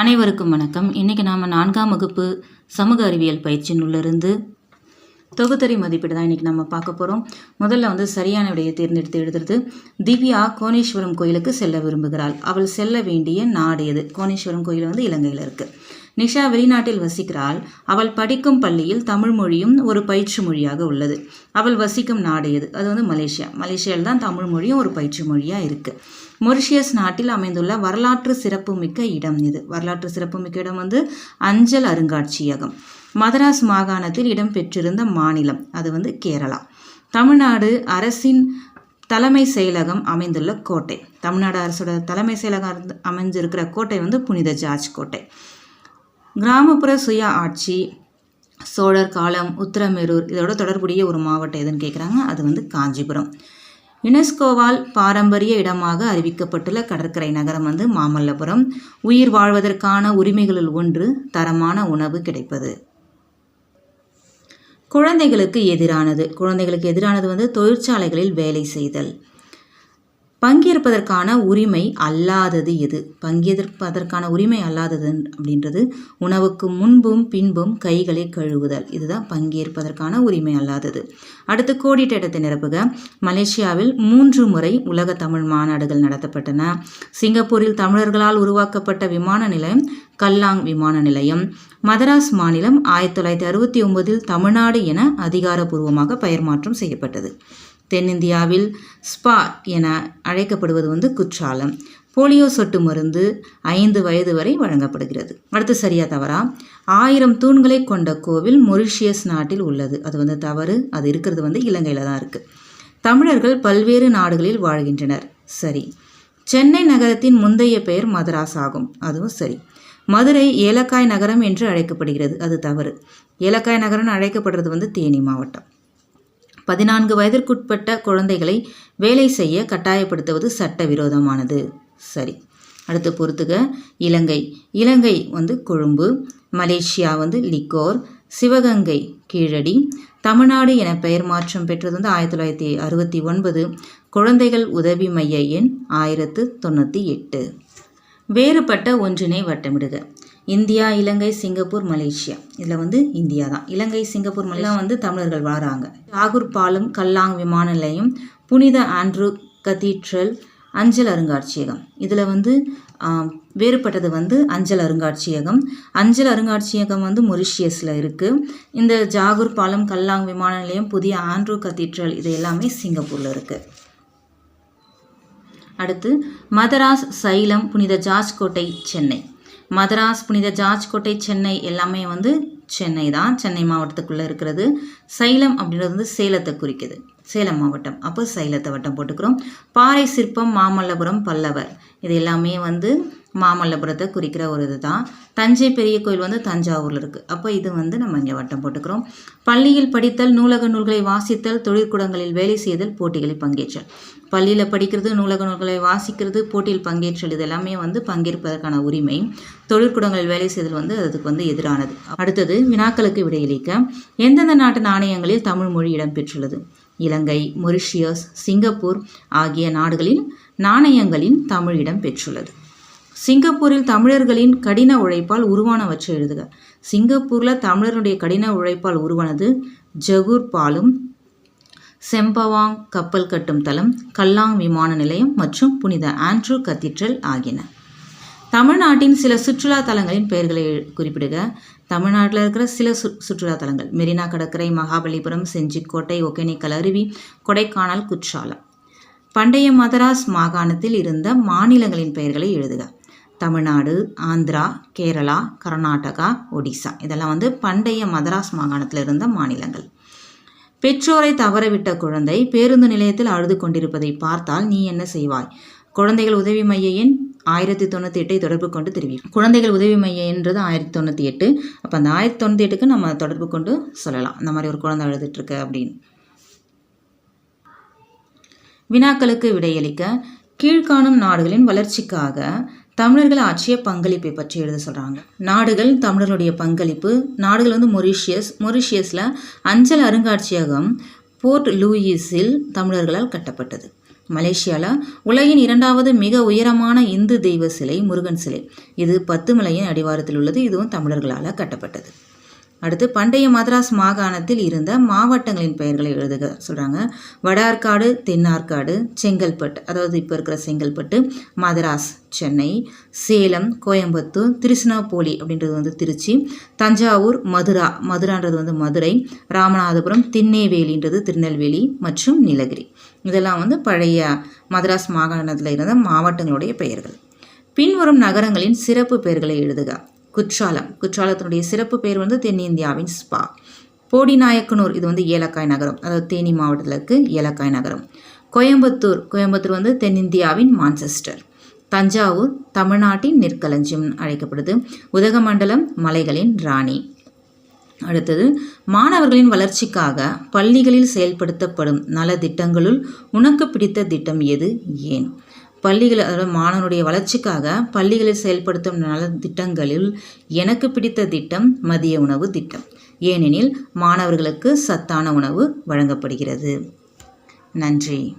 அனைவருக்கும் வணக்கம். இன்றைக்கி நாம் நான்காம் வகுப்பு சமூக அறிவியல் பயிற்சி தொகுத்தறி மதிப்பீடு தான் இன்றைக்கி நம்ம பார்க்க போகிறோம் முதல்ல வந்து சரியான விடையை தேர்ந்தெடுத்து எழுதுறது. திவ்யா கோணேஸ்வரம் கோயிலுக்கு செல்ல விரும்புகிறாள். அவள் செல்ல வேண்டிய நாடு எது? கோணேஸ்வரம் கோயில் வந்து இலங்கையில் இருக்குது நிஷா வெளிநாட்டில் வசிக்கிறாள். அவள் படிக்கும் பள்ளியில் தமிழ் மொழியும் ஒரு பயிற்சி மொழியாக உள்ளது. அவள் வசிக்கும் நாடு எது? அது வந்து மலேசியா. மலேசியாவில் தான் தமிழ் மொழியும் ஒரு பயிற்சி மொழியாக இருக்குது மொரிஷியஸ் நாட்டில் அமைந்துள்ள வரலாற்று சிறப்புமிக்க இடம் இது. வரலாற்று சிறப்புமிக்க இடம் வந்து அஞ்சல் அருங்காட்சியகம். மதராஸ் மாகாணத்தில் இடம்பெற்றிருந்த மாநிலம். அது வந்து கேரளா. தமிழ்நாடு அரசின் தலைமை செயலகம் அமைந்துள்ள கோட்டை. தமிழ்நாடு அரசோட தலைமை செயலகம் அமைஞ்சிருக்கிற கோட்டை வந்து புனித ஜார்ஜ் கோட்டை. கிராமப்புற சுய ஆட்சி சோழர் காலம் உத்திரமேரூர் இதோட தொடர்புடைய ஒரு மாவட்டம் எதுன்னு கேட்குறாங்க அது வந்து காஞ்சிபுரம். யுனெஸ்கோவால் பாரம்பரிய இடமாக அறிவிக்கப்பட்டுள்ள கடற்கரை நகரம் வந்து மாமல்லபுரம். உயிர் வாழ்வதற்கான உரிமைகளில் ஒன்று தரமான உணவு கிடைப்பது. குழந்தைகளுக்கு எதிரானது. குழந்தைகளுக்கு எதிரானது வந்து தொழிற்சாலைகளில் வேலை செய்தல். பங்கேற்பதற்கான உரிமை அல்லாதது எது? பங்கேற்பதற்கான உரிமை அல்லாதது அப்படின்றது உணவுக்கு முன்பும் பின்பும் கைகளை கழுவுதல். இதுதான் பங்கேற்பதற்கான உரிமை அல்லாதது. அடுத்து கோடிட்ட இடத்தை நிரப்புக. மலேசியாவில் மூன்று முறை உலக தமிழ் மாநாடுகள் நடத்தப்பட்டன. சிங்கப்பூரில் தமிழர்களால் உருவாக்கப்பட்ட விமான நிலையம் கல்லாங் விமான நிலையம். மதராஸ் மாநிலம் ஆயிரத்தி தொள்ளாயிரத்தி அறுபத்தி ஒன்பதில் தமிழ்நாடு என அதிகாரப்பூர்வமாக பெயர் மாற்றம் செய்யப்பட்டது. தென்னிந்தியாவில் ஸ்பா என அழைக்கப்படுவது வந்து குற்றாலம். போலியோ சொட்டு மருந்து ஐந்து வயது வரை வழங்கப்படுகிறது. அடுத்து சரியா தவறா? ஆயிரம் தூண்களை கொண்ட கோவில் மொரிஷியஸ் நாட்டில் உள்ளது. அது வந்து தவறு. அது இருக்கிறது வந்து இலங்கையில் தான் இருக்குது தமிழர்கள் பல்வேறு நாடுகளில் வாழ்கின்றனர். சரி. சென்னை நகரத்தின் முந்தைய பெயர் மதராஸ் ஆகும் அதுவும் சரி. மதுரை ஏலக்காய் நகரம் என்று அழைக்கப்படுகிறது. அது தவறு. ஏலக்காய் நகரம்னு அழைக்கப்படுறது வந்து தேனி மாவட்டம். பதினான்கு வயதிற்குட்பட்ட குழந்தைகளை வேலை செய்ய கட்டாயப்படுத்துவது சட்டவிரோதமானது. சரி அடுத்து பொறுத்துக. இலங்கை. இலங்கை வந்து கொழும்பு மலேசியா வந்து லிக்கோர் சிவகங்கை கீழடி. தமிழ்நாடு என பெயர் மாற்றம் பெற்றது வந்து ஆயிரத்தி தொள்ளாயிரத்தி அறுபத்தி ஒன்பது. குழந்தைகள் உதவி மைய எண் ஆயிரத்து தொண்ணூற்றி எட்டு. வேறுபட்ட ஒன்றினை வட்டமிடுக. India Ilangai Singapore Malaysia. இதில் வந்து இந்தியா தான். Ilangai Singapore Malaysia. வந்து தமிழர்கள் வராங்க லாகூர் பாலம் கல்லாங் விமான நிலையம் புனித ஆண்ட்ரூ கதீட்ரல் அஞ்சல் அருங்காட்சியகம். இதில் வந்து வேறுபட்டது வந்து அஞ்சல் அருங்காட்சியகம். அஞ்சல் அருங்காட்சியகம் வந்து மொரிஷியஸில் இருக்குது இந்த ஜாகூர் பாலம் கல்லாங் விமான நிலையம் புதிய ஆண்ட்ரூ கதீட்ரல் இது எல்லாமே சிங்கப்பூரில் இருக்குது அடுத்து மதராஸ் சைலம் புனித ஜார்ஜ் கோட்டை சென்னை. மதராஸ் புனித ஜார்ஜ் கோட்டை சென்னை எல்லாமே வந்து சென்னை தான். சென்னை மாவட்டத்துக்குள்ளே இருக்கிறது. சைலம் அப்படின்றது வந்து சேலத்தை குறிக்குது. சேலம் மாவட்டம். அப்போ சைலத்தை வட்டம் போட்டுக்கிறோம். பாறை சிற்பம் மாமல்லபுரம் பல்லவர். இது எல்லாமே வந்து மாமல்லபுரத்தை குறிக்கிற ஒரு இதுதான். தஞ்சை பெரிய கோயில் வந்து தஞ்சாவூரில் இருக்குது அப்போ இது வந்து நம்ம இங்கே வட்டம் போட்டுக்கிறோம். பள்ளியில் படித்தல் நூலக நூல்களை வாசித்தல் தொழிற்கூடங்களில் வேலை செய்தல் போட்டிகளில் பங்கேற்றல். பள்ளியில் படிக்கிறது நூலக நூல்களை வாசிக்கிறது போட்டியில் பங்கேற்றல் இது எல்லாமே வந்து பங்கேற்பதற்கான உரிமை. தொழிற்கூடங்களில் வேலை செய்தல் வந்து அதுக்கு வந்து எதிரானது. அடுத்தது வினாக்களுக்கு விடையளிக்க எந்தெந்த நாட்டு நாணயங்களில் தமிழ் மொழி இடம்பெற்றுள்ளது? இலங்கை மொரிஷியஸ் சிங்கப்பூர் ஆகிய நாடுகளில் நாணயங்களின் தமிழ் இடம் பெற்றுள்ளது. சிங்கப்பூரில் தமிழர்களின் கடின உழைப்பால் உருவானவற்றை எழுதுக. சிங்கப்பூரில் தமிழருடைய கடின உழைப்பால் உருவானது ஜகூர் பாலும் செம்பவாங் கப்பல் கட்டும் தளம் கல்லாங் விமான நிலையம் மற்றும் புனித ஆண்ட்ரூ கத்தீட்ரல் ஆகியன தமிழ்நாட்டின் சில சுற்றுலா தலங்களின் பெயர்களை குறிப்பிடுக. தமிழ்நாட்டில் இருக்கிற சில சு சுற்றுலா தலங்கள். மெரினா கடற்கரை மகாபலிபுரம் செஞ்சிக்கோட்டை ஒகேனிக்கல் அருவி கொடைக்கானல் குற்றாலம். பண்டைய மதராஸ் மாகாணத்தில் இருந்த மாநிலங்களின் பெயர்களை எழுதுக. தமிழ்நாடு ஆந்திரா கேரளா கர்நாடகா ஒடிசா. இதெல்லாம் வந்து பண்டைய மதராஸ் மாகாணத்தில் இருந்த மாநிலங்கள். பெற்றோரை தவறவிட்ட குழந்தை பேருந்து நிலையத்தில் அழுது கொண்டிருப்பதை பார்த்தால் நீ என்ன செய்வாய்? குழந்தைகள் உதவி மைய எண் ஆயிரத்தி தொண்ணூற்றி எட்டை தொடர்பு கொண்டு தெரிவிக்கும் குழந்தைகள் உதவி மைய என்றது ஆயிரத்தி தொண்ணூற்றி எட்டு. அப்போ அந்த ஆயிரத்தி தொண்ணூற்றி எட்டுக்கு நம்ம தொடர்பு கொண்டு சொல்லலாம். இந்த மாதிரி ஒரு குழந்தை அழுதுட்டுருக்கு அப்படின்னு. வினாக்களுக்கு விடையளிக்க கீழ்காணும் நாடுகளின் வளர்ச்சிக்காக தமிழர்கள் ஆற்றிய பங்களிப்பை பற்றி எழுத சொல்கிறாங்க நாடுகள் தமிழர்களுடைய பங்களிப்பு நாடுகள் வந்து மொரிஷியஸ் மொரிஷியஸில் அஞ்சல் அருங்காட்சியகம் போர்ட் லூயிஸில் தமிழர்களால் கட்டப்பட்டது. மலேசியாவில் உலகின் இரண்டாவது மிக உயரமான இந்து தெய்வ சிலை முருகன் சிலை. இது பத்துமலையின் அடிவாரத்தில் உள்ளது இதுவும் தமிழர்களால் கட்டப்பட்டது. அடுத்து பண்டைய மதராஸ் மாகாணத்தில் இருந்த மாவட்டங்களின் பெயர்களை எழுதுக சொல்கிறாங்க வடார்காடு தென்னார்காடு செங்கல்பட்டு அதாவது இப்போ இருக்கிற செங்கல்பட்டு மதராஸ் சென்னை சேலம் கோயம்புத்தூர் திருச்சினாப்போலி அப்படின்றது வந்து திருச்சி தஞ்சாவூர் மதுரா மதுரான்றது வந்து மதுரை ராமநாதபுரம் திண்ணேவேலின்றது திருநெல்வேலி மற்றும் நீலகிரி. இதெல்லாம் வந்து பழைய மதராஸ் மாகாணத்தில் இருந்த மாவட்டங்களுடைய பெயர்கள். பின்வரும் நகரங்களின் சிறப்பு பெயர்களை எழுதுக. குற்றாலம். குற்றாலத்தினுடைய சிறப்பு பெயர் வந்து தென்னிந்தியாவின் ஸ்பா. போடிநாயக்கனூர் இது வந்து ஏலக்காய் நகரம். அதாவது தேனி மாவட்டத்தில் இருக்கு ஏலக்காய் நகரம். கோயம்புத்தூர் கோயம்புத்தூர் வந்து தென்னிந்தியாவின் மான்செஸ்டர். தஞ்சாவூர் தமிழ்நாட்டின் நெற்களஞ்சியம் அழைக்கப்படுது. உதகமண்டலம் மலைகளின் ராணி. அடுத்தது மாணவர்களின் வளர்ச்சிக்காக பள்ளிகளில் செயல்படுத்தப்படும் நல திட்டங்களுள் உனக்கு பிடித்த திட்டம் எது? ஏன்? பள்ளிகள் அதாவது மாணவனுடைய வளர்ச்சிக்காக பள்ளிகளில் செயல்படுத்தும் நல திட்டங்களில் எனக்கு பிடித்த திட்டம் மதிய உணவு திட்டம். ஏனெனில் மாணவர்களுக்கு சத்தான உணவு வழங்கப்படுகிறது. நன்றி.